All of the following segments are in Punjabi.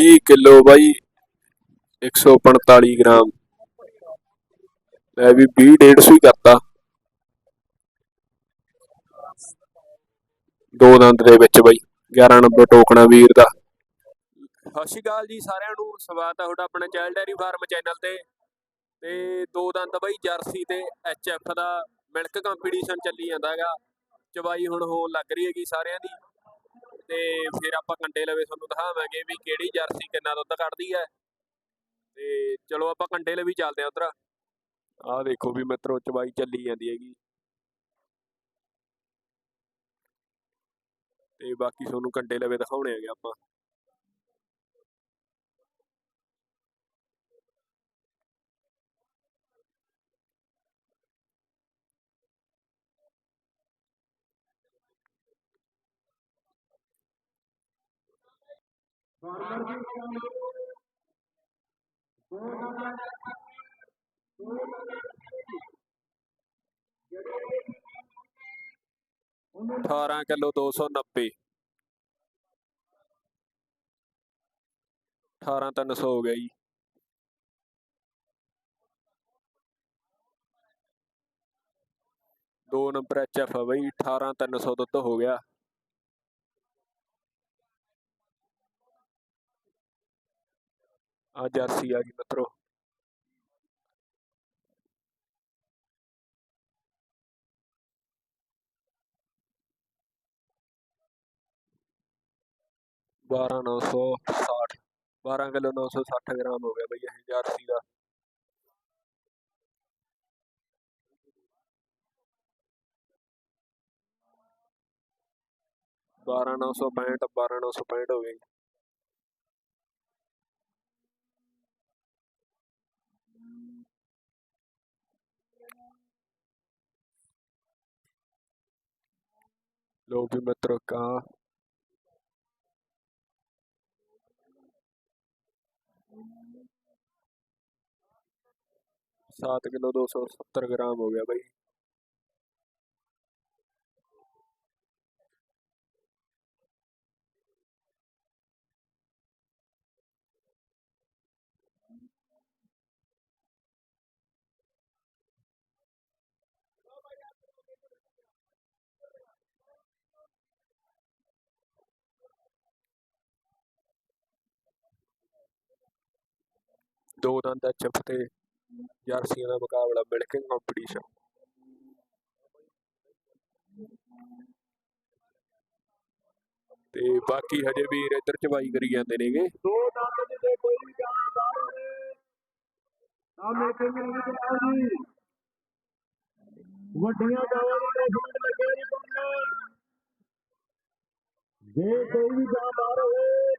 30 ਕਿਲੋ ਬਾਈ 145 ਗ੍ਰਾਮ। ਲੈ ਵੀ 20 150 ਹੀ ਕਰਤਾ। ਦੋ ਦੰਦ ਦੇ ਵਿੱਚ ਬਾਈ 11 ਨੰਬਰ ਟੋਕਣਾ ਵੀਰ ਦਾ। ਸਤਿ ਸ਼੍ਰੀ ਅਕਾਲ ਜੀ ਸਾਰਿਆਂ ਨੂੰ, ਸਵਾਗਤ ਹੈ ਤੁਹਾਡਾ ਆਪਣਾ ਚਾਈਲਡ ਡੈਰੀ ਫਾਰਮ ਚੈਨਲ ਤੇ। ਤੇ ਦੋ ਦੰਦ ਬਾਈ, ਜਰਸੀ ਤੇ ਐਚ ਐਫ ਦਾ ਮਿਲਕ ਕੰਪੀਟੀਸ਼ਨ ਚੱਲੀ ਜਾਂਦਾ ਹੈਗਾ ਚਵਾਈ ਹੁਣ ਹੋਣ ਲੱਗ ਰਹੀ ਹੈਗੀ ਸਾਰਿਆਂ ਦੀ। ਤੇ ਫਿਰ ਆਪਾਂ ਕੰਡੇ ਲਵੇ ਤੁਹਾਨੂੰ ਦਿਖਾਵਾਂਗੇ ਵੀ ਕਿਹੜੀ ਜਰਸੀ ਕਿੰਨਾ ਦੁੱਧ ਕੱਢਦੀ ਹੈ। ਤੇ ਚਲੋ ਆਪਾਂ ਕੰਡੇ ਲਵੇ ਚੱਲਦੇ ਆ ਉਧਰ। ਆਹ ਦੇਖੋ ਵੀ ਮਿੱਤਰੋ ਚਵਾਈ ਚੱਲੀ ਜਾਂਦੀ ਹੈਗੀ। ਤੇ ਬਾਕੀ ਤੁਹਾਨੂੰ ਕੰਡੇ ਲਵੇ ਦਿਖਾਉਣੇ ਹੈਗੇ ਆਪਾਂ। ਅਠਾਰਾਂ ਕਿਲੋ 290 ਅਠਾਰਾਂ ਤਿੰਨ ਸੌ ਹੋ ਗਿਆ ਜੀ ਦੋ ਨੰਬਰ ਐਚ ਐਫ ਆ ਬਈ 18 300 ਦੁੱਧ ਹੋ ਗਿਆ ਆ ਜਰਸੀ ਆ ਗਈ ਮਿੱਤਰੋ ਬਾਰਾਂ ਨੌ ਸੌ ਸੱਠ ਬਾਰਾਂ ਕਿਲੋ ਨੌ ਸੌ ਸੱਠ ਗ੍ਰਾਮ ਹੋ ਗਿਆ ਬਈ ਇਹ ਜਰਸੀ ਦਾ ਬਾਰਾਂ ਨੌ ਸੌ ਪੈਂਹਠ ਬਾਰਾਂ ਨੌ ਸੌ ਪੈਂਹਠ ਹੋ ਗਈ ਲੋ ਵੀ ਮਿੱਤਰੋ ਕਾ सात किलो दो सौ सत्तर ग्राम हो गया भाई ਦੋ ਦੰਦ ਦਾ ਚਪ ਤੇ ਜਰਸੀਆਂ ਦਾ ਮੁਕਾਬਲਾ ਮਿਲਕਿੰਗ ਕੰਪੀਟੀਸ਼ਨ। ਤੇ ਬਾਕੀ ਹਜੇ ਵੀਰ ਇੱਧਰ ਚਵਾਈ ਕਰੀ ਜਾਂਦੇ ਨੇਗੇ। ਦੋ ਦੰਦ ਦੇ ਕੋਈ ਵੀ ਜਾਣਾ ਬਾਹਰ ਹੋਵੇ ਆ ਨਹੀਂ ਕਰਾਓ ਜੀ। ਵੱਡੀਆਂ ਗਾਵਾਂ ਨੂੰ ਡਾਕੂਮੈਂਟ ਲੱਗੇ ਨਹੀਂ ਪਾਉਣਾ ਜੇ ਕੋਈ ਵੀ ਗਾਂ ਬਾਹਰ ਹੋਵੇ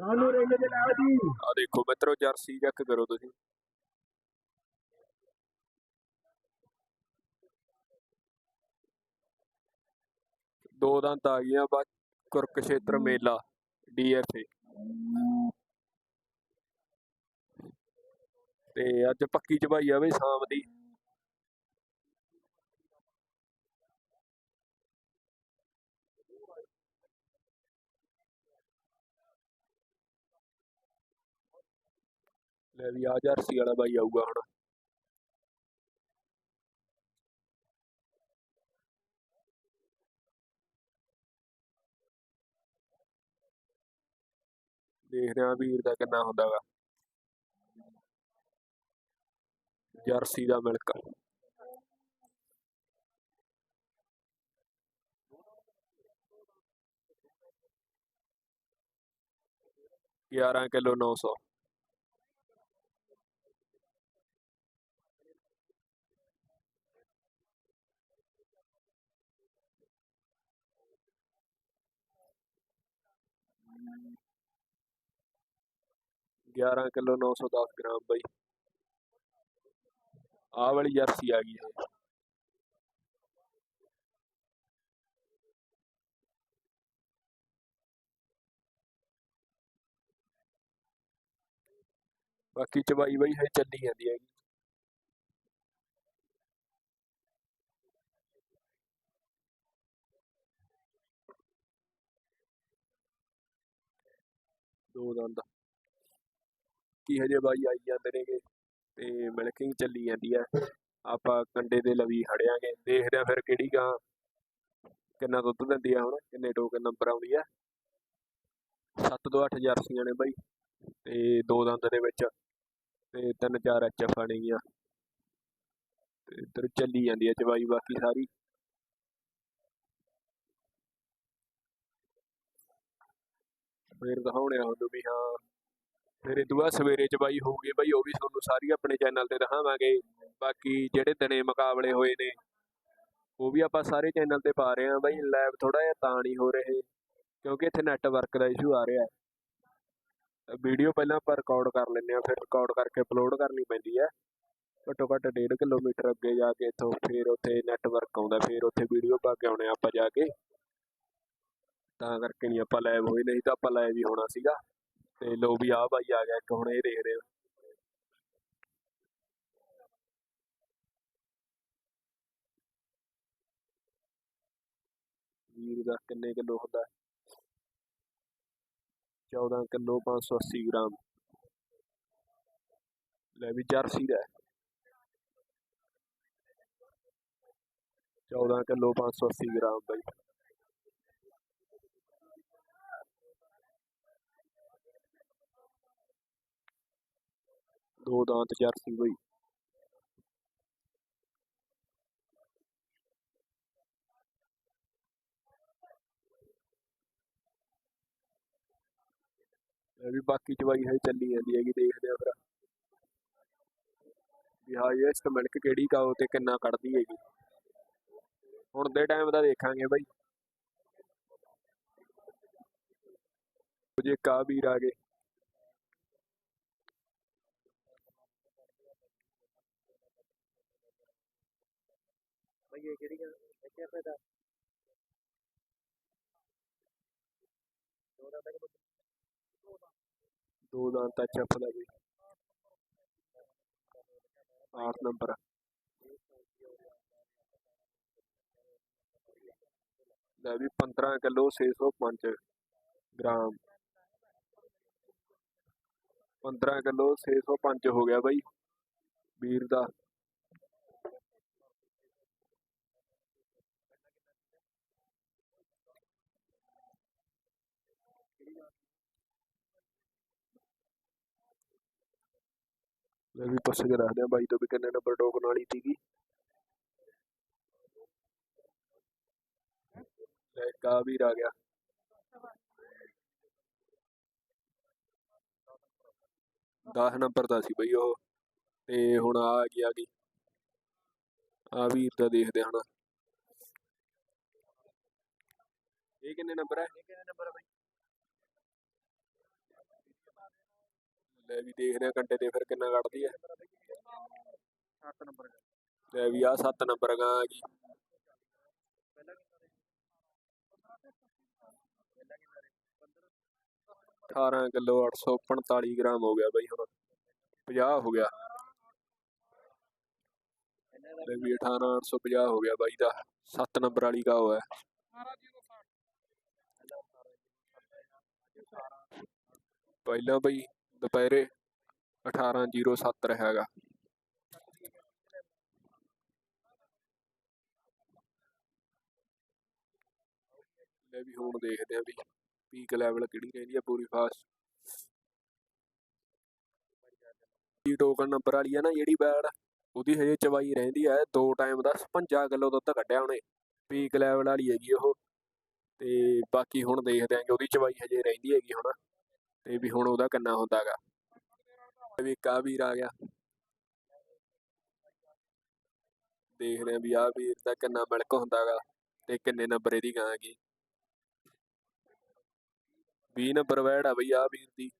ਸਾਨੂੰ ਰਿੰਗ ਤੇ ਲਾਓ ਜੀ ਆ ਦੇਖੋ ਮਿੱਤਰੋ ਜਰਸੀ ਚੈੱਕ ਕਰੋ ਤੁਸੀਂ। ਦੋ ਦੰਦ ਆ ਗਈਆਂ ਬਸ ਕੁਰਕਸ਼ੇਤਰ ਮੇਲਾ ਡੀਐਫਏ ਤੇ ਅੱਜ ਪੱਕੀ ਚਬਾਈ ਆ ਬਈ ਸ਼ਾਮ ਦੀ। ਲੈ ਵੀ ਆ ਜਰਸੀ ਵਾਲਾ ਬਾਈ ਆਊਗਾ ਹੁਣ। ਦੇਖਦੇ ਆ ਵੀਰ ਦਾ ਕਿੰਨਾ ਹੁੰਦਾ ਵਾ ਜਰਸੀ ਦਾ ਮਿਲਕਾ। ਗਿਆਰਾਂ ਕਿਲੋ ਨੌ ਸੌ। ਗਿਆਰਾਂ ਕਿਲੋ ਨੌ ਸੌ ਦਸ ਗ੍ਰਾਮ ਬਾਈ। ਆ ਵਾਲੀ ਜਰਸੀ ਆ ਗਈ। ਹੈ ਬਾਕੀ ਚਵਾਈ ਬਈ ਹੈ ਚੱਲੀ ਜਾਂਦੀ ਹੈਗੀ। ਦੋ ਦੰਦ। ਕੀ ਹਜੇ ਬਾਈ ਆਈ ਜਾਂਦੇ ਨੇਗੇ ਤੇ ਮਿਲਕਿੰਗ ਚੱਲੀ ਜਾਂਦੀ ਹੈ ਆਪਾਂ ਕੰਡੇ ਦੇ ਲਵੀ ਖੜਿਆਂਗੇ ਦੇਖਦੇ ਆ ਫਿਰ ਕਿਹੜੀ ਗਾਂ ਕਿੰਨਾ ਦੁੱਧ ਦਿੰਦੀ ਆ ਹੁਣ, ਕਿੰਨੇ ਟੋਕਨ ਨੰਬਰ ਆਉਂਦੀ ਆ। 7 ਤੋਂ 8 ਜਰਸੀਆਂ ਨੇ ਬਾਈ। ਤੇ ਦੋ ਦੰਦ ਦੇ ਵਿੱਚ ਤੇ ਤਿੰਨ ਚਾਰ ਐਚਐਫ ਆਣਗੀਆਂ ਤੇ ਇੱਧਰ ਚੱਲੀ ਜਾਂਦੀ ਹੈ ਚਵਾਈ ਬਾਕੀ ਸਾਰੀ। ਫਿਰ ਦਿਖਾਉਣੇ ਆ ਉਹਨੂੰ ਵੀ, ਹਾਂ। ਫਿਰ ਇਹ ਦੁਆ ਸਵੇਰੇ ਚਵਾਈ ਹੋਊਗੀ ਬਾਈ, ਉਹ ਵੀ ਤੁਹਾਨੂੰ ਸਾਰੀ ਆਪਣੇ ਚੈਨਲ ਤੇ ਦਿਖਾਵਾਂਗੇ। ਬਾਕੀ ਜਿਹੜੇ ਦਿਨੇ ਮੁਕਾਬਲੇ ਹੋਏ ਨੇ, ਉਹ ਵੀ ਆਪਾਂ ਸਾਰੇ ਚੈਨਲ ਤੇ ਪਾ ਰਹੇ ਹਾਂ ਬਾਈ ਲਾਈਵ ਥੋੜਾ ਜਿਹਾ ਤਾਂ ਨਹੀਂ ਹੋ ਰਹੇ, ਕਿਉਂਕਿ ਇੱਥੇ ਨੈਟਵਰਕ ਦਾ ਇਸ਼ੂ ਆ ਰਿਹਾ। ਹੈ ਵੀਡੀਓ ਪਹਿਲਾਂ ਆਪਾਂ ਰਿਕਾਰਡ ਕਰ ਲੈਂਦੇ ਆ, ਫਿਰ ਰਿਕਾਰਡ ਕਰਕੇ ਅਪਲੋਡ ਕਰਨੀ ਪੈਂਦੀ ਹੈ ਘੱਟੋ ਘੱਟ 1.5 ਕਿਲੋਮੀਟਰ ਅੱਗੇ ਜਾ ਕੇ ਇੱਥੋਂ ਫਿਰ ਉੱਥੇ ਨੈਟਵਰਕ ਆਉਂਦਾ, ਫਿਰ ਉੱਥੇ ਵੀਡੀਓ ਪਾ ਕੇ ਆਉਣੇ ਆਪਾਂ ਜਾ ਕੇ। ਤਾਂ ਕਰਕੇ ਨਹੀਂ ਆਪਾਂ ਲਾਈਵ ਹੋਏ, ਨਹੀਂ ਤਾਂ ਆਪਾਂ ਲਾਈਵ ਹੀ ਹੋਣਾ ਸੀਗਾ। ਤੇ ਲੋ ਵੀ ਆ ਬਾਈ ਆ ਗਿਆ, ਇੱਕ ਹੁਣ ਇਹ ਦੇਖ ਰਹੇ। ਹੋ ਵੀਰ ਦਾ ਕਿੰਨੇ ਕਿਲੋ ਹੁੰਦਾ? 14 ਕਿਲੋ 580 ਗ੍ਰਾਮ। ਲੈ ਵੀ ਜਰਸੀ ਦਾ 14 ਕਿਲੋ 580 ਗ੍ਰਾਮ ਬਾਈ। ਦੋ ਦਾਂਤ ਜਰਸੀ ਬਾਈ। ਵੀ ਬਾਕੀ ਚਵਾਈ ਹੈ ਚੱਲੀ ਜਾਂਦੀ ਹੈਗੀ, ਦੇਖਦੇ ਆ ਫਿਰ। ਵੀ ਹਾਈਐਸਟ ਮਿਲਕ ਕਿਹੜੀ ਕਾਓ ਤੇ ਕਿੰਨਾ ਕੱਢਦੀ ਹੈਗੀ। ਹੁਣ ਦੇ ਟਾਈਮ ਦਾ ਦੇਖਾਂਗੇ ਬਾਈ। ਜੇ ਕਾ ਵੀਰ ਆ ਗਏ। ਬਈ ਇਹ ਕਿਹੜੀ ਗੱਲ ਇੱਥੇ ਫਾਇਦਾ ਦੋ ਦਾ ਤੱਕ ਦੋ ਦਾਂਤ ਚੱਪ ਦਾ ਬਈ 8 ਨੰਬਰ। ਲੈ ਵੀ 15 ਕਿਲੋ 605 ਗ੍ਰਾਮ। 15 ਕਿਲੋ 605 ਹੋ ਗਿਆ ਬਾਈ। ਵੀਰ ਦਾ। ਮੈਂ ਵੀ ਪੁੱਛ ਕੇ ਰੱਖਦੇ ਆ ਬਾਈ ਤੋਂ ਵੀ ਕਿੰਨੇ ਨੰਬਰ ਟੋਕਨ ਵਾਲੀ ਸੀਗੀ। ਲੈ ਕਾ ਵੀਰ ਆ ਗਿਆ। ਦਸ ਨੰਬਰ ਦਾ ਸੀ ਬਈ ਉਹ, ਤੇ ਹੁਣ ਆ ਗਈ ਆ ਗਈ। ਆ ਵੀਰ ਦਾ ਦੇਖਦੇ ਹਾਂ ਇਹ ਕਿੰਨੇ ਨੰਬਰ ਹੈ ਇਹ ਕਿੰਨੇ ਨੰਬਰ ਬਈ? ਲੈ ਵੀ ਦੇਖਦੇ ਆ ਘੰਟੇ ਤੇ ਫਿਰ ਕਿੰਨਾ ਕੱਢਦੀ ਹੈ 7 ਨੰਬਰ ਲੈ ਵੀ ਆ 7 ਨੰਬਰ ਗਾ ਆ ਗਈ। 18 ਕਿਲੋ 845 ਗ੍ਰਾਮ ਹੋ ਗਿਆ ਬਈ ਹੁਣ। 50 ਹੋ ਗਿਆ। ਲੈ ਵੀ 18 850 ਹੋ ਗਿਆ ਬਾਈ ਦਾ। 7 ਨੰਬਰ ਵਾਲੀ ਗਾ ਹੋਇਆ 18060 ਪਹਿਲਾਂ ਬਈ ਦੁਪਹਿਰੇ 1807 ਹੈਗਾ। ਲੈ ਵੀ ਹੁਣ ਦੇਖਦੇ ਆ ਵੀ ਪੀਕ ਲੈਵਲ ਕਿਹੜੀ ਰਹਿੰਦੀ ਆ ਪੂਰੀ ਫਾਸਟ ਦੀ ਟੋਕਨ ਨੰਬਰ ਵਾਲੀ ਆ ਨਾ ਜਿਹੜੀ ਬੈੜ ਉਹਦੀ ਹਜੇ ਚਵਾਈ ਰਹਿੰਦੀ ਆ ਦੋ ਟਾਈਮ ਦਾ 55 ਕਿਲੋ ਦੁੱਧ ਕੱਢਿਆ ਉਹਨੇ ਪੀਕ ਲੈਵਲ ਵਾਲੀ ਹੈਗੀ ਉਹ। ਤੇ ਬਾਕੀ ਹੁਣ ਦੇਖਦੇ ਆਂਗੇ ਉਹਦੀ ਚਵਾਈ ਹਜੇ ਰਹਿੰਦੀ ਹੈਗੀ ਹੁਣ। ਤੇ ਵੀ ਹੁਣ ਉਹਦਾ ਕਿੰਨਾ ਹੁੰਦਾਗਾ ਵੀ ਕਾ ਵੀਰ ਆ ਗਿਆ। ਦੇਖਦੇ ਆਂ ਵੀ ਆ ਵੀਰ ਦਾ ਕਿੰਨਾ ਮਿਲਕ ਹੁੰਦਾਗਾ ਤੇ ਕਿੰਨੇ ਨੰਬਰ ਇਹਦੀ ਗਾਂ ਹੈਗੀ। 20 ਨੰਬਰ ਵੈੜ ਆ ਬਈ ਆ ਵੀਰ ਦੀ।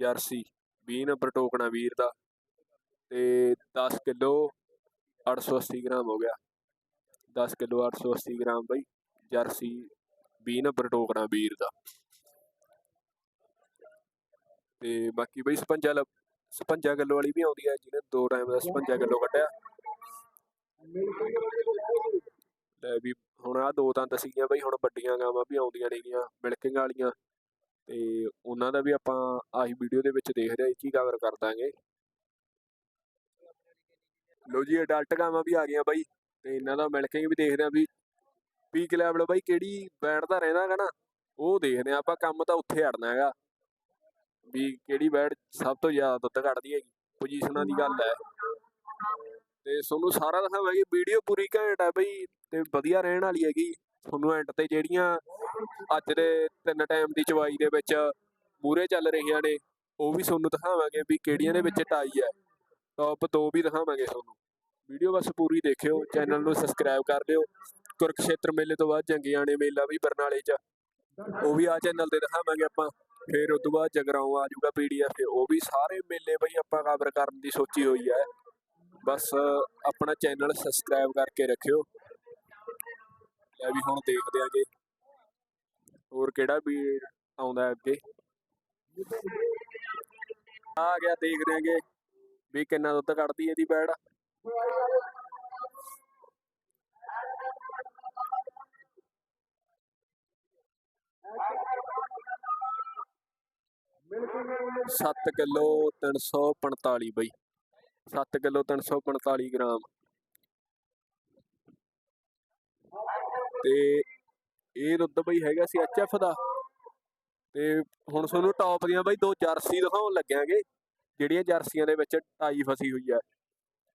ਜਰਸੀ 20 ਨੰਬਰ ਟੋਕਣਾ ਵੀਰ ਦਾ। ਤੇ 10 ਕਿਲੋ 880 ਗ੍ਰਾਮ ਹੋ ਗਿਆ। 10 ਕਿਲੋ 880 ਗ੍ਰਾਮ ਬਈ ਜਰਸੀ 20 ਨੰਬਰ ਟੋਕਣਾ ਵੀਰ ਦਾ। ਤੇ ਬਾਕੀ ਬਈ 56 ਲ 56 ਕਿਲੋ ਵਾਲੀ ਵੀ ਆਉਂਦੀ ਹੈ ਜਿਹਨੇ ਦੋ ਟਾਈਮ ਦਾ 56 ਕਿਲੋ ਕੱਢਿਆ। ਲੈ ਵੀ ਹੁਣ ਆ ਦੋ ਦੰਦ ਸੀਗੀਆਂ ਬਈ, ਹੁਣ ਵੱਡੀਆਂ ਗਾਵਾਂ ਵੀ ਆਉਂਦੀਆਂ ਨੇਗੀਆਂ, ਮਿਲਕਿੰਗ ਵਾਲੀਆਂ। ਤੇ ਉਹਨਾਂ ਦਾ ਵੀ ਆਪਾਂ ਆਹੀ ਵੀਡੀਓ ਦੇ ਵਿੱਚ ਦੇਖਦੇ ਰਹੇ ਕੀ ਕਵਰ ਕਰ ਦਾਂਗੇ। ਲੋ ਜੀ ਅਡਲਟ ਗਾਵਾਂ ਵੀ ਆ ਗਈਆਂ ਬਾਈ, ਤੇ ਇਹਨਾਂ ਦਾ ਮਿਲਕਿੰਗ ਵੀ ਦੇਖਦੇ ਆ ਵੀ ਪੀਕ ਲੈਵਲ ਬਾਈ ਕਿਹੜੀ ਬੈਂਡ ਦਾ ਰਹਿੰਦਾ ਹੈਗਾ ਨਾ, ਉਹ ਦੇਖਦੇ ਆ, ਆਪਾਂ ਕੰਮ ਤਾਂ ਉੱਥੇ ਅੜਨਾ ਹੈਗਾ। ਵੀ ਕਿਹੜੀ ਬੈਟ ਸਭ ਤੋਂ ਜ਼ਿਆਦਾ ਦੁੱਧ ਕੱਢਦੀ ਹੈਗੀ ਪੋਜੀਸ਼ਨਾਂ ਦੀ ਗੱਲ ਹੈ। ਤੇ ਤੁਹਾਨੂੰ ਸਾਰਾ ਦਿਖਾਵਾਂਗੇ ਵੀਡੀਓ ਪੂਰੀ ਘੈਂਟ ਹੈ ਬਈ, ਤੇ ਵਧੀਆ ਰਹਿਣ ਵਾਲੀ ਹੈਗੀ। ਤੁਹਾਨੂੰ ਐਂਡ ਤੇ ਜਿਹੜੀਆਂ ਅੱਜ ਦੇ ਤਿੰਨ ਟਾਈਮ ਦੀ ਚਵਾਈ ਦੇ ਵਿੱਚ ਮੂਰੇ ਚੱਲ ਰਹੀਆਂ ਨੇ, ਉਹ ਵੀ ਤੁਹਾਨੂੰ ਦਿਖਾਵਾਂਗੇ ਵੀ ਕਿਹੜੀਆਂ ਦੇ ਵਿੱਚ ਟਾਈ ਹੈ। ਟੌਪ 2 ਵੀ ਦਿਖਾਵਾਂਗੇ ਤੁਹਾਨੂੰ। ਵੀਡੀਓ ਬਸ ਪੂਰੀ ਦੇਖਿਓ ਚੈਨਲ ਨੂੰ ਸਬਸਕ੍ਰਾਈਬ ਕਰ ਲਿਓ ਕੁਰਕਸ਼ੇਤਰ ਮੇਲੇ ਤੋਂ ਬਾਅਦ ਜੰਗੀਆਣੇ ਮੇਲਾ ਵੀ ਬਰਨਾਲੇ 'ਚ, ਉਹ ਵੀ ਆ ਚੈਨਲ ਤੇ ਦਿਖਾਵਾਂਗੇ ਆਪਾਂ। ਫਿਰ ਉਸ ਤੋਂ ਬਾਅਦ ਜਗਰਾਉਂ ਆ ਜਾਊਗਾ ਪੀਡੀਐਫ ਉਹ ਵੀ ਸਾਰੇ ਮੇਲੇ ਬਈ ਆਪਾਂ ਕਵਰ ਕਰਨ ਦੀ ਸੋਚੀ ਹੋਈ ਹੈ। ਬਸ ਆਪਣਾ ਚੈਨਲ ਸਬਸਕ੍ਰਾਈਬ ਕਰਕੇ ਰੱਖਿਓ। ਲੈ ਵੀ ਹੁਣ ਦੇਖਦੇ ਆਂਗੇ ਹੋਰ ਕਿਹੜਾ ਵੀ ਆਉਂਦਾ ਅੱਗੇ? ਆ ਗਿਆ, ਦੇਖਦੇ ਆਂਗੇ ਵੀ ਕਿੰਨਾ ਦੁੱਧ ਕੱਢਦੀ ਇਹਦੀ ਬੈੜ। ਬਿਲਕੁਲ 7 ਕਿਲੋ 345 ਬਈ। 7 ਕਿਲੋ 345 ਗ੍ਰਾਮ। ਤੇ ਇਹ ਦੁੱਧ ਬਈ ਹੈਗਾ ਸੀ ਐਚਐਫ ਦਾ। ਤੇ ਹੁਣ ਤੁਹਾਨੂੰ ਟੌਪ ਦੀਆਂ ਬਈ ਦੋ ਜਰਸੀ ਦਿਖਾਉਣ ਲੱਗਿਆਂਗੇ, ਜਿਹੜੀਆਂ ਜਰਸੀਆਂ ਦੇ ਵਿੱਚ ਟਾਈ ਫਸੀ ਹੋਈ ਆ।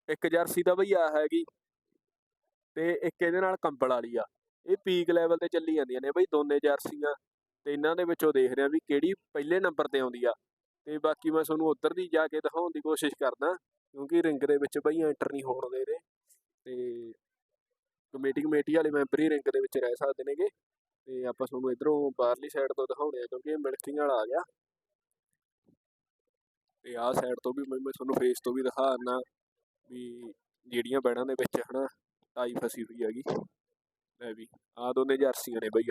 ਇੱਕ ਜਰਸੀ ਦਾ ਬਈ ਆ ਹੈਗੀ ਤੇ ਇੱਕ ਇਹਦੇ ਨਾਲ ਕੰਬਲ ਵਾਲੀ ਆ। ਇਹ ਪੀਕ ਲੈਵਲ ਤੇ ਚੱਲੀ ਜਾਂਦੀਆਂ ਨੇ ਬਈ ਦੋਨੇ ਜਰਸੀਆਂ। ਤੇ ਇਹਨਾਂ ਦੇ ਵਿੱਚੋਂ ਦੇਖ ਰਿਹਾ ਵੀ ਕਿਹੜੀ ਪਹਿਲੇ ਨੰਬਰ ਤੇ ਆਉਂਦੀ ਆ। ਤੇ ਬਾਕੀ ਮੈਂ ਤੁਹਾਨੂੰ ਉੱਧਰ ਦੀ ਜਾ ਕੇ ਦਿਖਾਉਣ ਦੀ ਕੋਸ਼ਿਸ਼ ਕਰਦਾ, ਕਿਉਂਕਿ ਰਿੰਗ ਦੇ ਵਿੱਚ ਬਈ ਐਂਟਰ ਨਹੀਂ ਹੋਣ ਦੇ ਰਹੇ। ਤੇ ਕਮੇਟੀ ਕਮੇਟੀ ਵਾਲੇ ਮੈਂਬਰ ਹੀ ਰਿੰਗ ਦੇ ਵਿੱਚ ਰਹਿ ਸਕਦੇ ਨੇਗੇ। ਤੇ ਆਪਾਂ ਤੁਹਾਨੂੰ ਇਧਰੋਂ ਬਾਹਰਲੀ ਸਾਈਡ ਤੋਂ ਦਿਖਾਉਣੇ ਆ, ਕਿਉਂਕਿ ਇਹ ਮਿਲਕਿੰਗ ਵਾਲਾ ਆ ਗਿਆ। ਤੇ ਆਹ ਸਾਈਡ ਤੋਂ ਵੀ ਮੈਂ ਤੁਹਾਨੂੰ ਫੇਸ ਤੋਂ ਵੀ ਦਿਖਾ ਦਿੰਦਾ ਵੀ ਜਿਹੜੀਆਂ ਬੈੜਾਂ ਦੇ ਵਿੱਚ ਹਨਾ, ਟਾਈ ਫਸੀ ਹੋਈ ਹੈਗੀ। ਲੈ ਵੀ, ਆਹ ਦੋਨੇ ਜਰਸੀਆਂ ਨੇ ਬਈ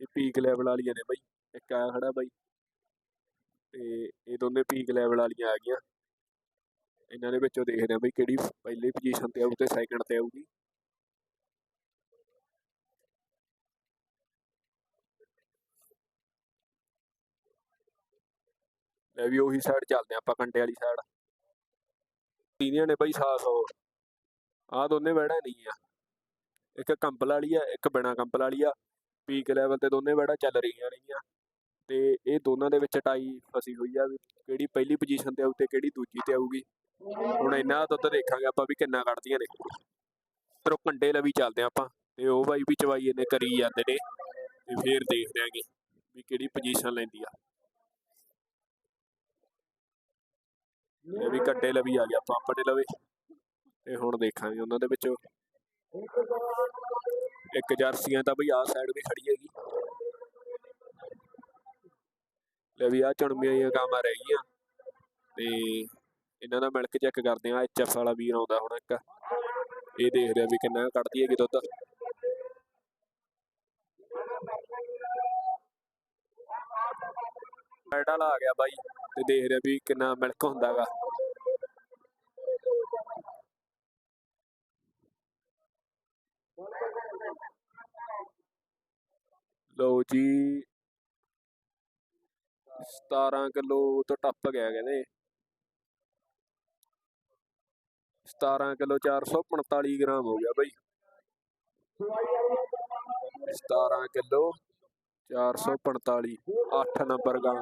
ਇਹ ਪੀਕ ਲੈਵਲ ਵਾਲੀਆਂ ਨੇ ਬਾਈ, ਇੱਕ ਆ ਖੜਾ ਬਾਈ। ਤੇ ਇਹ ਦੋਨੇ ਪੀਕ ਲੈਵਲ ਵਾਲੀਆਂ ਆ ਗਈਆਂ। ਇਹਨਾਂ ਦੇ ਵਿੱਚੋਂ ਦੇਖਦੇ ਆ ਬਈ ਕਿਹੜੀ ਪਹਿਲੀ ਪੋਜੀਸ਼ਨ ਤੇ ਆਊ ਤੇ ਸੈਕਿੰਡ ਤੇ ਆਊਗੀ। ਲੈ ਵੀ ਉਹੀ ਸਾਈਡ ਚੱਲਦੇ ਆ ਆਪਾਂ ਕੰਡੇ ਵਾਲੀ ਸਾਈਡ ਤੀਨੀਆਂ ਨੇ ਬਾਈ 700 ਆਹ ਦੋਨੇ ਬੈੜਾ ਨਹੀਂ ਆ। ਇੱਕ ਕੰਬਲ ਵਾਲੀ ਆ, ਇੱਕ ਬਿਨਾ ਕੰਬਲ ਵਾਲੀ ਆ। ਪੀਕ ਲੈਵਲ ਤੇ ਦੋਨੇ ਬੈੜਾ ਚੱਲ ਰਹੀਆਂ ਨੇਗੀਆਂ ਤੇ ਇਹ ਦੋਨਾਂ ਦੇ ਵਿੱਚ ਟਾਈ ਫਸੀ ਹੋਈ ਆ ਵੀ ਕਿਹੜੀ ਪਹਿਲੀ ਪੋਜੀਸ਼ਨ ਤੇ ਆਊ ਤੇ ਕਿਹੜੀ ਦੂਜੀ ਤੇ ਆਊਗੀ। ਹੁਣ ਇਹਨਾਂ ਦਾ ਦੁੱਧ ਦੇਖਾਂਗੇ ਆਪਾਂ ਵੀ ਕਿੰਨਾ ਕੱਢਦੀਆਂ ਨੇ। ਫਿਰ ਉਹ ਕੰਡੇ ਲਵੀ ਚੱਲਦੇ ਆ ਆਪਾਂ ਤੇ ਉਹ ਬਾਈ ਵੀ ਚਵਾਈ ਇਹਨੇ ਕਰੀ ਜਾਂਦੇ ਨੇ ਤੇ ਫੇਰ ਦੇਖਦੇ ਆਂਗੇ ਵੀ ਕਿਹੜੀ ਪੋਜੀਸ਼ਨ ਲੈਂਦੀ ਆ। ਇਹ ਵੀ ਕੰਡੇ ਲਵੀ ਆ ਗਿਆ ਆਪਾਂ ਆਪਣੇ ਲਵੇ ਤੇ ਹੁਣ ਦੇਖਾਂਗੇ ਉਹਨਾਂ ਦੇ ਵਿੱਚੋਂ। ਇੱਕ ਜਰਸੀਆਂ ਤਾਂ ਬਈ ਆਹ ਸਾਈਡ ਵੀ ਖੜੀ ਹੈਗੀ। ਲੈ ਵੀ ਆ ਚੁਣਮੀਆਂ ਜਿਹੀਆਂ ਗਾਵਾਂ ਰਹਿ ਗਈਆਂ। ਤੇ ਇਹਨਾਂ ਦਾ ਮਿਲਕ ਚੈੱਕ ਕਰਦੇ ਆ ਐਚਐਫ ਵਾਲਾ ਵੀਰ ਆਉਂਦਾ ਹੁਣ ਇੱਕ। ਇਹ ਦੇਖ ਰਿਹਾ ਵੀ ਕਿੰਨਾ ਕੱਢਦੀ ਹੈਗੀ ਦੁੱਧ। ਮੈਡਲ ਆ ਗਿਆ ਬਾਈ ਤੇ ਦੇਖ ਰਿਹਾ ਵੀ ਕਿੰਨਾ ਮਿਲਕ ਹੁੰਦਾਗਾ। ਲਓ ਜੀ 17 ਕਿਲੋ ਤੋਂ ਟੱਪ ਗਿਆ ਕਹਿੰਦੇ। 17 ਕਿਲੋ 445 ਗ੍ਰਾਮ ਹੋ ਗਿਆ ਬਈ। 17 ਕਿਲੋ 445 8 ਨੰਬਰ ਗਾਂ।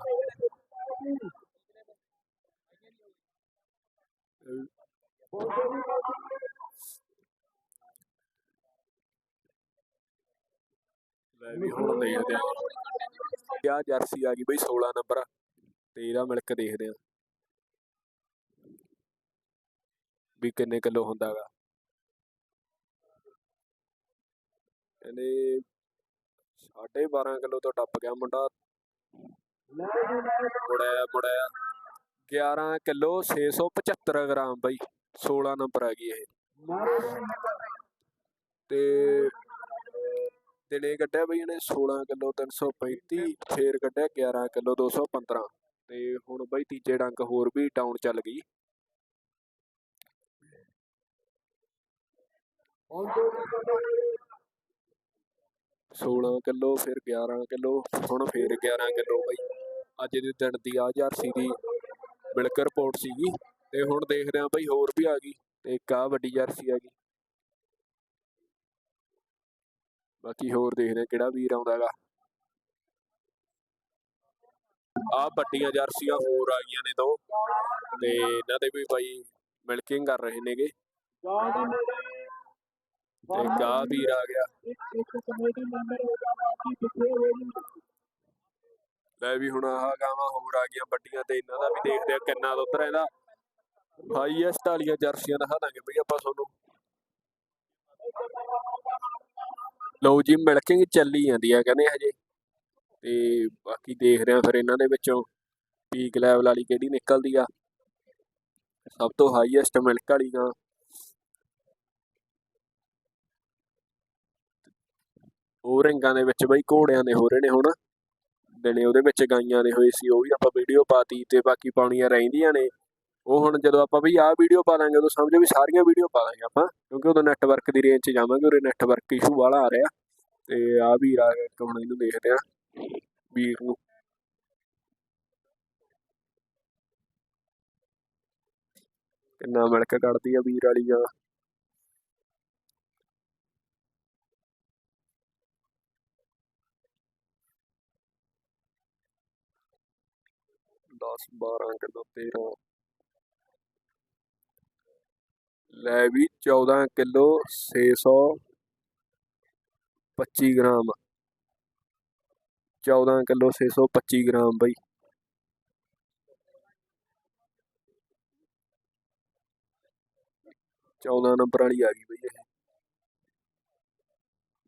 ਲੈ ਵੀ ਹੁਣ ਦੇਖਦੇ ਆ। ਆ ਜਰਸੀ ਆ ਗਈ ਬਈ 16 ਨੰਬਰ ਤੇ ਇਹਦਾ ਮਿਲਕ ਦੇਖਦੇ ਆ। ਵੀ ਕਿੰਨੇ ਕਿਲੋ ਹੁੰਦਾਗਾ ਕਹਿੰਦੇ 12.5 ਕਿਲੋ ਤੋਂ ਟੱਪ ਗਿਆ ਮੁੰਡਾ। ਮੁੜਿਆ ਮੁੜਿਆ। 11 ਕਿਲੋ 675 ਗ੍ਰਾਮ ਬਈ। 16 ਨੰਬਰ ਆ ਗਈ ਇਹ। ਤੇ ਦਿਨੇ ਕੱਢਿਆ ਬਈ ਇਹਨੇ 16 ਕਿਲੋ 335 ਫੇਰ ਕੱਢਿਆ 11 ਕਿਲੋ 215 ਤੇ ਹੁਣ ਬਈ ਤੀਜੇ ਡੰਗ ਹੋਰ ਵੀ ਡਾਊਨ ਚੱਲ ਗਈ। 16 ਕਿਲੋ, ਫਿਰ 11 ਕਿਲੋ, ਹੁਣ ਫਿਰ 11 ਕਿਲੋ ਬਈ। ਅੱਜ ਦੇ ਦਿਨ ਦੀ ਆ ਜਰਸੀ ਦੀ ਮਿਲਕ ਰਿਪੋਰਟ ਸੀਗੀ ਤੇ ਹੁਣ ਦੇਖਦੇ ਆਂ ਬਈ ਹੋਰ ਵੀ ਆ ਗਈ ਤੇ ਇੱਕ ਆ ਵੱਡੀ ਜਰਸੀ ਆ ਗਈ। ਬਾਕੀ ਹੋਰ ਦੇਖਦੇ ਕਿਹੜਾ ਵੀਰ ਆਉਂਦਾਗਾ ਆ ਵੱਡੀਆਂ ਜਰਸੀਆਂ ਹੋਰ ਆ ਗਈਆਂ ਨੇ ਦੋ ਤੇ ਇਹਨਾਂ ਦੇ ਵੀ ਬਾਈ ਮਿਲਕਿੰਗ ਕਰ ਰਹੇ ਨੇਗੇ। ਗਾਂ ਦੇ ਤੇ ਗਾ ਵੀਰ ਆ ਗਿਆ। ਇੱਕ ਲੈ ਵੀ ਹੁਣ ਆਹ ਗਾਵਾਂ ਹੋਰ ਆ ਗਈਆਂ ਵੱਡੀਆਂ ਤੇ ਇਹਨਾਂ ਦਾ ਵੀ ਦੇਖਦੇ ਆ ਕਿੰਨਾ ਦੁੱਧ ਰਹਿੰਦਾ। ਹਾਈਐਸਟ ਵਾਲੀਆਂ ਜਰਸੀਆਂ ਦਿਖਾ ਦਾਂਗੇ ਬਈ ਆਪਾਂ ਤੁਹਾਨੂੰ। ਲਓ ਜੀ ਮਿਲਕਿੰਗ ਚੱਲੀ ਜਾਂਦੀ ਆ ਕਹਿੰਦੇ ਹਜੇ। ਤੇ ਬਾਕੀ ਦੇਖਦੇ ਆ ਫਿਰ ਇਹਨਾਂ ਦੇ ਵਿੱਚੋਂ ਪੀਕ ਲੈਵਲ ਵਾਲੀ ਕਿਹੜੀ ਨਿਕਲਦੀ ਆ। ਸਭ ਤੋਂ ਹਾਈਐਸਟ ਮਿਲਕ ਵਾਲੀ ਗਾਂ। ਉਹ ਰਿੰਗਾਂ ਦੇ ਵਿੱਚ ਬਈ ਘੋੜਿਆਂ ਦੇ ਹੋ ਰਹੇ ਨੇ ਹੁਣ। ਦਿਨੇ ਉਹਦੇ ਵਿੱਚ ਗਾਈਆਂ ਦੇ ਹੋਏ ਸੀ, ਉਹ ਵੀ ਆਪਾਂ ਵੀਡੀਓ ਪਾਤੀ ਤੇ ਬਾਕੀ ਪਾਉਣੀਆਂ ਰਹਿੰਦੀਆਂ ਨੇ। ਉਹ ਹੁਣ ਜਦੋਂ ਆਪਾਂ ਵੀ ਆਹ ਵੀਡੀਓ ਪਾ ਦਾਂਗੇ ਉਦੋਂ ਸਮਝੋ ਵੀ ਸਾਰੀਆਂ ਵੀਡੀਓ ਪਾ ਦਾਂਗੇ ਆਪਾਂ, ਕਿਉਂਕਿ ਉਦੋਂ ਨੈਟਵਰਕ ਦੀ ਰੇਂਜ 'ਚ ਜਾਵਾਂਗੇ, ਉਰੇ ਨੈਟਵਰਕ ਇਸ਼ੂ ਵਾਲਾ ਆ ਰਿਹਾ। ਤੇ ਆ ਵੀਰ ਆ ਗਿਆ ਹੁਣ ਇਹਨੂੰ ਦੇਖਦੇ ਆ ਵੀਰ ਨੂੰ। ਕਿੰਨਾ ਮਿਲਕ ਕੱਢਦੀ ਆ ਵੀਰ ਵਾਲੀ ਆ। ਦਸ ਬਾਰਾਂ ਕਿਲੋ ਤੇਰਾਂ। ਲੈ ਵੀ 14 ਕਿਲੋ 600 25 ਗ੍ਰਾਮ। 14 ਕਿਲੋ 625 ਗ੍ਰਾਮ ਬਈ। ਚੌਦਾਂ ਨੰਬਰ ਵਾਲੀ ਆ ਗਈ ਬਈ ਇਹ।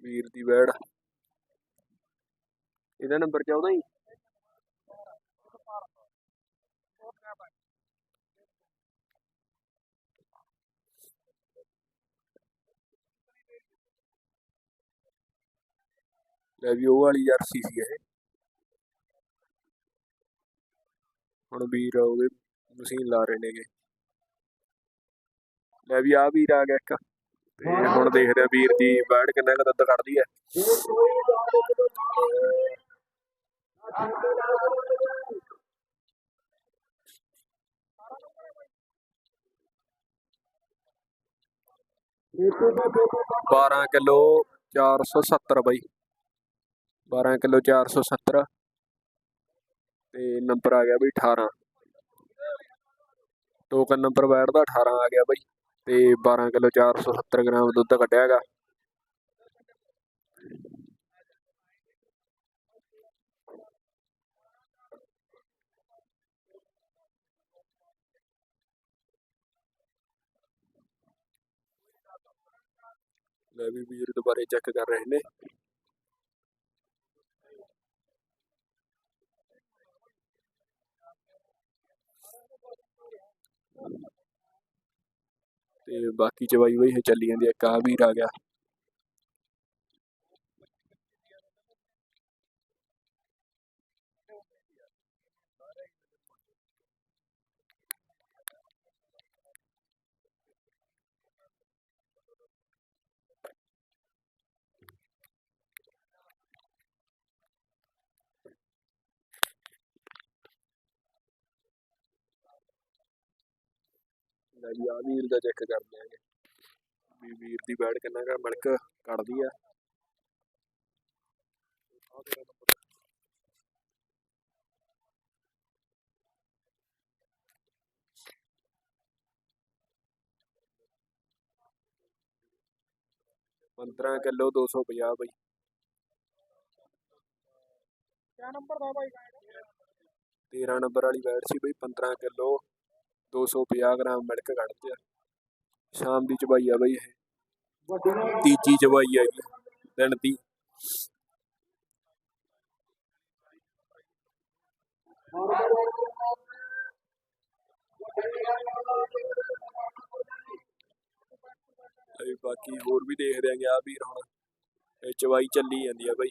ਵੀਰ ਦੀ ਵੈੜ ਇਹਦਾ ਨੰਬਰ 14 ਹੀ ਲੈ ਵੀ ਉਹ ਵਾਲੀ ਜਰਸੀ ਸੀ ਇਹ। ਹੁਣ ਵੀਰ ਉਹਦੇ ਮਸ਼ੀਨ ਲਾ ਰਹੇ ਨੇਗੇ। ਲੈ ਵੀ ਆ ਵੀਰ ਆ ਗਿਆ ਇੱਕ। ਤੇ ਹੁਣ ਦੇਖਦੇ ਆ ਵੀਰ ਦੀ ਬੈਡ ਕਿੰਨਾ ਕੁ ਦੁੱਧ ਕੱਢਦੀ ਹੈ। ਬੇਟੇ 12 ਕਿਲੋ 470 ਬਾਈ। 12 ਕਿਲੋ 470 ਤੇ ਨੰਬਰ ਆ ਗਿਆ ਬਈ 18 ਟੋਕਨ ਨੰਬਰ ਬੈਠ ਦਾ 18 ਆ ਗਿਆ ਬਈ ਤੇ 12 ਕਿਲੋ 470 ਗ੍ਰਾਮ ਦੁੱਧ ਕੱਢਿਆ ਹੈਗਾ। ਲੈ ਵੀ ਵੀਰ ਦੁਬਾਰੇ ਚੈੱਕ ਕਰ ਰਹੇ ਨੇ। ਤੇ ਬਾਕੀ ਚਵਾਈ ਬਈ ਚੱਲੀ ਜਾਂਦੀ ਹੈ ਕਾ ਵੀਰ ਆ ਗਿਆ। ਲੈ ਜੀ ਆ ਵੀਰ ਦਾ ਚੈੱਕ ਕਰਦੇ ਆਂਗੇ ਵੀ ਵੀਰ ਦੀ ਬੈੜ ਕਿੰਨਾ ਕੁ ਮਿਲਕ ਕੱਢਦੀ ਆ। ਪੰਦਰਾਂ ਕਿਲੋ 250 ਬਈ। ਕਿਆ ਨੰਬਰ ਦਾ ਬਾਈ? 13 ਨੰਬਰ ਵਾਲੀ ਬੈੜ ਸੀ ਬਈ 15 ਕਿਲੋ। 250 ਗ੍ਰਾਮ ਮਿਲਕ ਕੱਢਦੇ ਆ। ਸ਼ਾਮ ਦੀ ਚਬਾਈ ਆ ਬਈ ਇਹ। ਤੀਜੀ ਚਬਾਈ ਹੈਗੀ ਦਿਨ ਦੀ। ਬਾਕੀ ਹੋਰ ਵੀ ਦੇਖਦੇ ਆਂਗੇ ਆ ਵੀਰ ਹੁਣ। ਇਹ ਚਵਾਈ ਚੱਲੀ ਜਾਂਦੀ ਆ ਬਈ।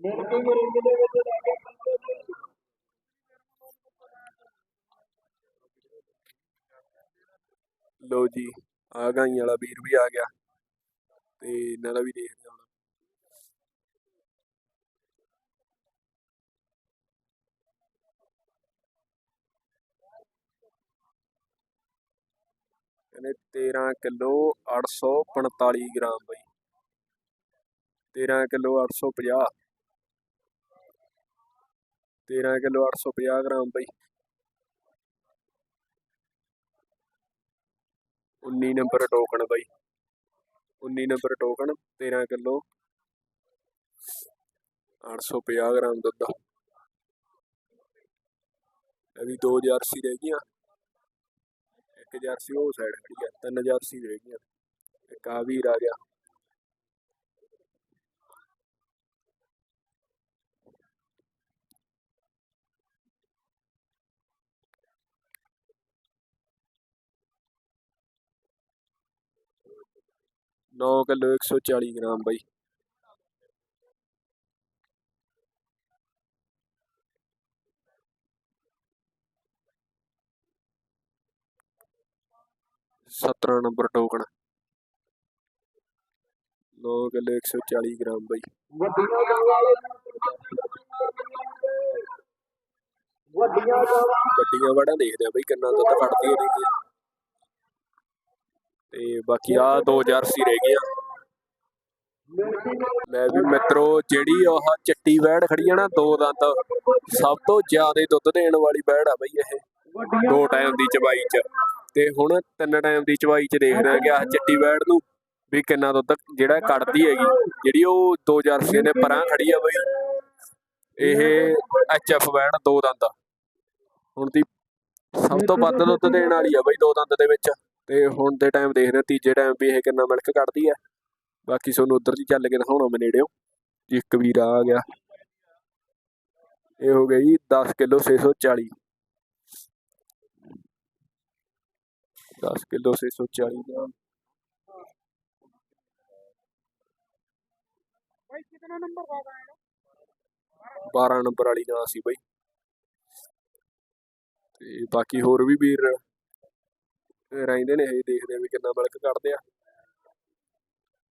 ਮਿਲ ਕੇ ਰਿੰਗ ਦੇ ਵਿੱਚ ਲੈ ਕੇ ਬੰਦੇ ਨੇ ਲੋ ਜੀ, ਆ ਗਾਈ ਵਾਲਾ ਵੀਰ ਵੀ ਆ ਗਿਆ ਤੇ ਇਹਨਾਂ ਦਾ ਵੀ ਦੇਖਦੇ ਹਾਂ ਕਹਿੰਦੇ 13 ਕਿਲੋ 845 ਗ੍ਰਾਮ ਬਈ। 13 ਕਿਲੋ 850 13 ਕਿਲੋ 850 ਗ੍ਰਾਮ ਬਈ। 19 ਨੰਬਰ ਟੋਕਨ ਬਈ। 19 ਨੰਬਰ ਟੋਕਨ 13 ਕਿਲੋ 850 ਗ੍ਰਾਮ ਦੁੱਧ ਇਹ ਵੀ ਦੋ ਜਰਸੀ ਰਹਿ ਗਈਆਂ। ਇੱਕ ਜਰਸੀ ਉਹ ਸਾਈਡ ਖੜੀ ਆ, ਤਿੰਨ ਜਰਸੀ ਰਹਿ ਗਈਆਂ। ਇੱਕ ਆ ਵੀਰ ਆ ਗਿਆ। ਨੌ ਕਿਲੋ 140 ਗ੍ਰਾਮ ਬਾਈ। ਸਤਰਾਂ ਨੰਬਰ ਟੋਕਨ। ਨੌ ਕਿਲੋ 140 ਗ੍ਰਾਮ ਬਾਈ। ਵੱਡੀਆਂ ਗਾਂ ਵਾਲੇ ਵੱਡੀਆਂ ਵੜਾਂ ਦੇਖਦੇ ਆ ਬਈ ਕਿੰਨਾ ਦੁੱਧ ਕੱਢਦੀਆਂ ਨੇਗੀਆਂ ਤੇ ਬਾਕੀ ਆ ਦੋ ਜਰਸੀ ਰਹਿ ਗਈਆਂ। ਲੈ ਵੀ ਮਿੱਤਰੋ, ਜਿਹੜੀ ਉਹ ਚਿੱਟੀ ਵੈੜ ਖੜੀ ਆ ਨਾ, ਦੋ ਦੰਦ, ਸਭ ਤੋਂ ਜ਼ਿਆਦਾ ਦੁੱਧ ਦੇਣ ਵਾਲੀ ਵੈੜ ਆ ਬਈ ਇਹ। ਦੋ ਟਾਈਮ ਦੀ ਚਵਾਈ ਚ। ਤੇ ਹੁਣ ਤਿੰਨ ਟਾਈਮ ਦੀ ਚਵਾਈ ਚ ਦੇਖਦੇ ਆ ਕਿ ਆਹ ਚੱਟੀ ਵੈੜ ਨੂੰ ਵੀ ਕਿੰਨਾ ਦੁੱਧ ਜਿਹੜਾ ਕੱਢਦੀ ਹੈਗੀ। ਜਿਹੜੀ ਉਹ ਦੋ ਜਰਸੀਆਂ ਦੇ ਪਰਾਂ ਖੜੀ ਆ ਬਈ। ਇਹ ਐਚ ਐਫ ਵੈੜ ਦੋ ਦੰਦ। ਹੁਣ ਦੀ ਸਭ ਤੋਂ ਵੱਧ ਦੁੱਧ ਦੇਣ ਵਾਲੀ ਆ ਬਈ ਦੋ ਦੰਦ ਦੇ ਵਿੱਚ। ਤੇ ਹੁਣ ਦੇ ਟਾਈਮ ਦੇਖਦੇ ਆ ਤੀਜੇ ਟਾਈਮ ਵੀ ਇਹ ਕਿੰਨਾ ਮਿਲਕ ਕੱਢਦੀ ਆ। ਬਾਕੀ ਤੁਹਾਨੂੰ ਉਧਰ ਦੀ ਚੱਲ ਕੇ ਦਿਖਾਉਣਾ ਮੈਂ ਨੇੜਿਓ। ਜੀ ਇੱਕ ਵੀਰ ਆ ਗਿਆ। ਇਹ ਹੋ ਗਿਆ ਜੀ 10 ਕਿਲੋ 640 10 ਕਿਲੋ 640 ਗ੍ਰਾਮ। ਭਾਈ ਕਿੰਨਾ ਨੰਬਰ ਦਾ ਹੈ 12 ਨੰਬਰ ਵਾਲੀ ਗਾਂ ਸੀ ਬਈ। ਤੇ ਬਾਕੀ ਹੋਰ ਵੀ ਵੀਰ ਰਹਿੰਦੇ ਨੇ ਇਹ ਦੇਖਦੇ ਆ ਵੀ ਕਿੰਨਾ ਮਿਲਕ ਕੱਢਦੇ ਆ।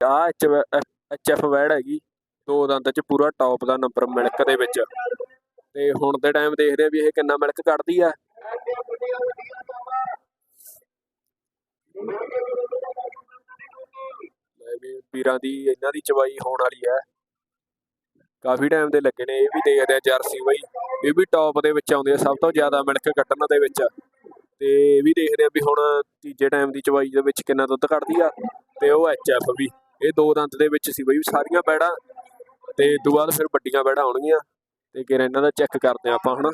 ਆ ਐਚ ਐਫ ਵੈੜ ਹੈਗੀ, ਦੋ ਦੰਦ ਚ ਪੂਰਾ ਟੌਪ ਦਾ ਨੰਬਰ ਮਿਲਕ ਦੇ ਵਿੱਚ। ਤੇ ਹੁਣ ਦੇ ਟਾਈਮ ਦੇਖਦੇ ਆ ਵੀ ਇਹ ਕਿੰਨਾ ਮਿਲਕ ਕੱਢਦੀ ਆ। ਵੀ ਵੀਰਾਂ ਦੀ ਇਹਨਾਂ ਦੀ ਚਵਾਈ ਹੋਣ ਵਾਲੀ ਹੈ ਕਾਫੀ ਟਾਈਮ ਦੇ ਲੱਗੇ ਨੇ, ਇਹ ਵੀ ਦੇਖਦੇ ਆ ਜਰਸੀ ਬਈ। ਇਹ ਵੀ ਟੌਪ ਦੇ ਵਿੱਚ ਆਉਂਦੇ ਆ, ਸਭ ਤੋਂ ਜ਼ਿਆਦਾ ਮਿਲਕ ਕੱਢਣ ਦੇ ਵਿੱਚ। ਤੇ ਇਹ ਵੀ ਦੇਖਦੇ ਆ ਵੀ ਹੁਣ ਤੀਜੇ ਟਾਈਮ ਦੀ ਚਵਾਈ ਦੇ ਵਿੱਚ ਕਿੰਨਾ ਦੁੱਧ ਕੱਢਦੀ ਆ ਤੇ ਉਹ ਐਫ ਵੀ। ਇਹ ਦੋ ਦੰਦ ਦੇ ਵਿੱਚ ਸੀ ਬਈ ਸਾਰੀਆਂ ਬੈੜਾਂ ਤੇ ਤੋਂ ਬਾਅਦ ਫਿਰ ਵੱਡੀਆਂ ਬੈੜਾਂ ਆਉਣਗੀਆਂ ਤੇ ਕਿਰ ਇਹਨਾਂ ਦਾ ਚੈੱਕ ਕਰਦੇ ਆ ਆਪਾਂ ਹੁਣ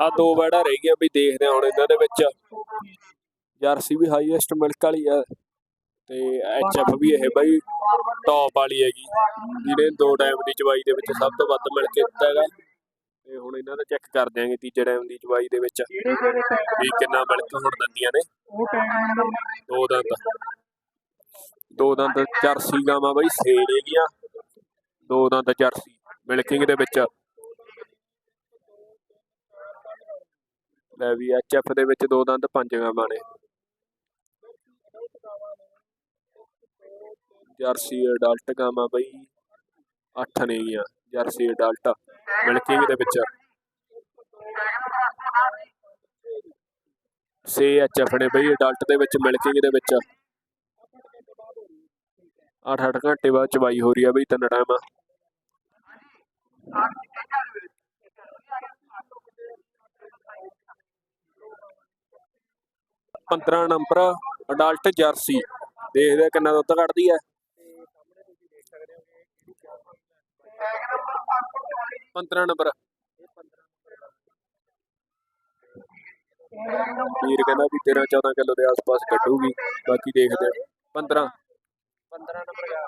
ਆ ਦੋ ਬੈੜਾਂ ਰਹਿ ਗਈਆਂ ਵੀ ਦੇਖਦੇ ਆ ਹੁਣ ਇਹਨਾਂ ਦੇ ਵਿੱਚ। ਜਰਸੀ ਵੀ ਹਾਈਐਸਟ ਮਿਲਕ ਵਾਲੀ ਆ ਤੇ ਐਫ ਵੀ ਇਹ ਬਈ ਟੌਪ ਵਾਲੀ ਹੈਗੀ। ਜਿਹਨੇ ਦੋ ਟਾਈਮ ਦੀ ਚਵਾਈ ਦੇ ਵਿੱਚ ਸਭ ਤੋਂ ਵੱਧ ਮਿਲ ਕੇ ਦਿੱਤਾ ਹੈਗਾ। ਤੇ ਹੁਣ ਇਹਨਾਂ ਦਾ ਚੈੱਕ ਕਰ ਦਿਆਂਗੇ ਤੀਜੇ ਟਾਈਮ ਦੀ ਚਵਾਈ ਦੇ ਵਿੱਚ ਵੀ ਕਿੰਨਾ ਮਿਲਕ ਹੁਣ ਦਿੰਦੀਆਂ ਨੇ। ਦੋ ਦੰਦ। ਦੋ ਦੰਦ ਜਰਸੀ ਗਾਵਾਂ ਬਈ ਸੇ ਹੈਗੀਆਂ ਦੋ ਦੰਦ ਜਰਸੀ ਮਿਲਕਿੰਗ ਦੇ ਵਿੱਚ। ਲੈ ਵੀ ਐਫ ਦੇ ਵਿੱਚ ਦੋ ਦੰਦ ਪੰਜ ਗਾਵਾਂ ਨੇ। ਜਰਸੀ ਅਡਲਟ ਗਾਵਾਂ ਬਈ 8 ਨੇਗੀਆਂ ਜਰਸੀ ਅਡਲਟ ਮਿਲਕਿੰਗ ਦੇ ਵਿੱਚ ਸੇ ਐਫ ਨੇ ਬਈ ਅਡਲਟ ਦੇ ਵਿੱਚ ਮਿਲਕਿੰਗ ਦੇ ਵਿੱਚ 8-8 ਘੰਟੇ ਬਾਅਦ ਚਵਾਈ ਹੋ ਰਹੀ ਆ ਬਈ, ਤਿੰਨ ਟਾਈਮ ਪੰਦਰਾਂ ਨੰਬਰ ਅਡਲਟ ਜਰਸੀ। ਦੇਖਦੇ ਕਿੰਨਾ ਦੁੱਧ ਕੱਢਦੀ ਹੈ ਪੰਦਰਾਂ ਨੰਬਰ। ਵੀਰ ਕਹਿੰਦਾ ਵੀ 13 14 ਕਿਲੋ ਦੇ ਆਸ-ਪਾਸ ਕੱਢੂਗੀ ਬਾਕੀ ਦੇਖਦੇ ਆ 15 15 ਨੰਬਰ ਦਾ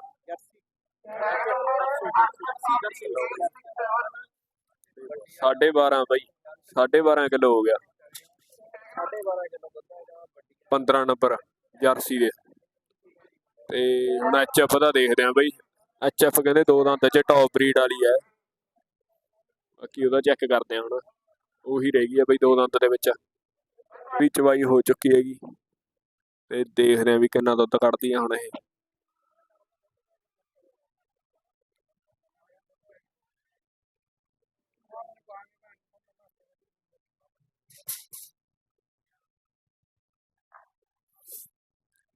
ਸਾਢੇ 12 ਬਾਈ। ਸਾਢੇ 12 ਕਿਲੋ ਹੋ ਗਿਆ। 12.5 ਕਿਲੋ ਦੁੱਧ ਹੈਗਾ ਵੱਡੀ 15 ਨੰਬਰ ਜਰਸੀ ਦੇ। ਤੇ ਹੁਣ ਐਚਐਫ ਦਾ ਦੇਖਦੇ ਆ ਬਈ। ਐਚਐਫ ਕਹਿੰਦੇ ਦੋ ਦੰਦ ਚ ਟੌਪ ਬਰੀਡ ਵਾਲੀ ਹੈ। ਬਾਕੀ ਉਹਦਾ ਚੈੱਕ ਕਰਦੇ ਆ ਹੁਣ। ਉਹੀ ਰਹਿ ਗਈ ਆ ਬਈ ਦੋ ਦੰਦ ਦੇ ਵਿੱਚ। ਵੀ ਚਵਾਈ ਹੋ ਚੁੱਕੀ ਹੈਗੀ। ਤੇ ਦੇਖਦੇ ਆ ਵੀ ਕਿੰਨਾ ਦੁੱਧ ਕੱਢਦੀ ਆ ਹੁਣ ਇਹ।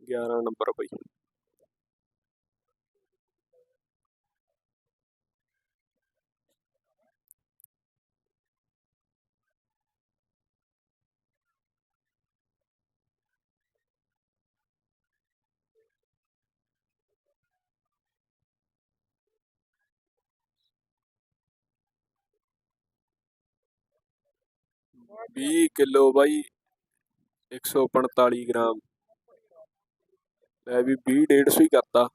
ਗਿਆਰਾਂ ਨੰਬਰ ਬਈ। ਵੀਹ ਕਿਲੋ ਬਾਈ 145 ਗ੍ਰਾਮ। ਲੈ ਵੀ 20 150 ਹੀ ਕਰਤਾ।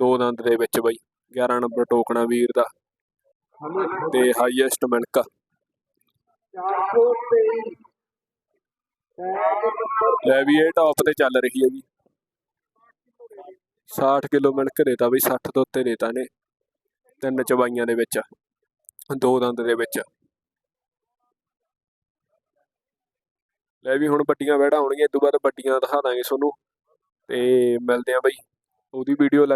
ਦੋ ਦੰਦ ਦੇ ਵਿੱਚ ਬਾਈ 11 ਨੰਬਰ ਟੋਕਣਾ ਵੀਰ ਦਾ। ਤੇ ਹਾਈਐਸਟ ਮਿਣਕ। 423 ਲੈ ਵੀ ਇਹ ਟੌਪ ਤੇ ਚੱਲ ਰਹੀ ਹੈ ਜੀ 60 ਕਿਲੋ ਮਿਣਕ ਦੇਤਾ ਬਈ 60 ਤੋਂ ਉੱਤੇ ਦੇਤਾ ਨੇ ਤਿੰਨ ਚਬਾਈਆਂ ਦੇ ਵਿੱਚ। ਦੋ ਦੰਦ ਦੇ ਵਿੱਚ। ਲੈ ਵੀ ਹੁਣ ਵੱਡੀਆਂ ਵਹਿੜਾਂ ਆਉਣਗੀਆਂ ਇਸ ਤੋਂ ਬਾਅਦ ਵੱਡੀਆਂ ਦਿਖਾ ਦਾਂਗੇ ਤੁਹਾਨੂੰ ਤੇ ਮਿਲਦੇ ਆ ਬਈ। ਉਹਦੀ ਵੀਡੀਓ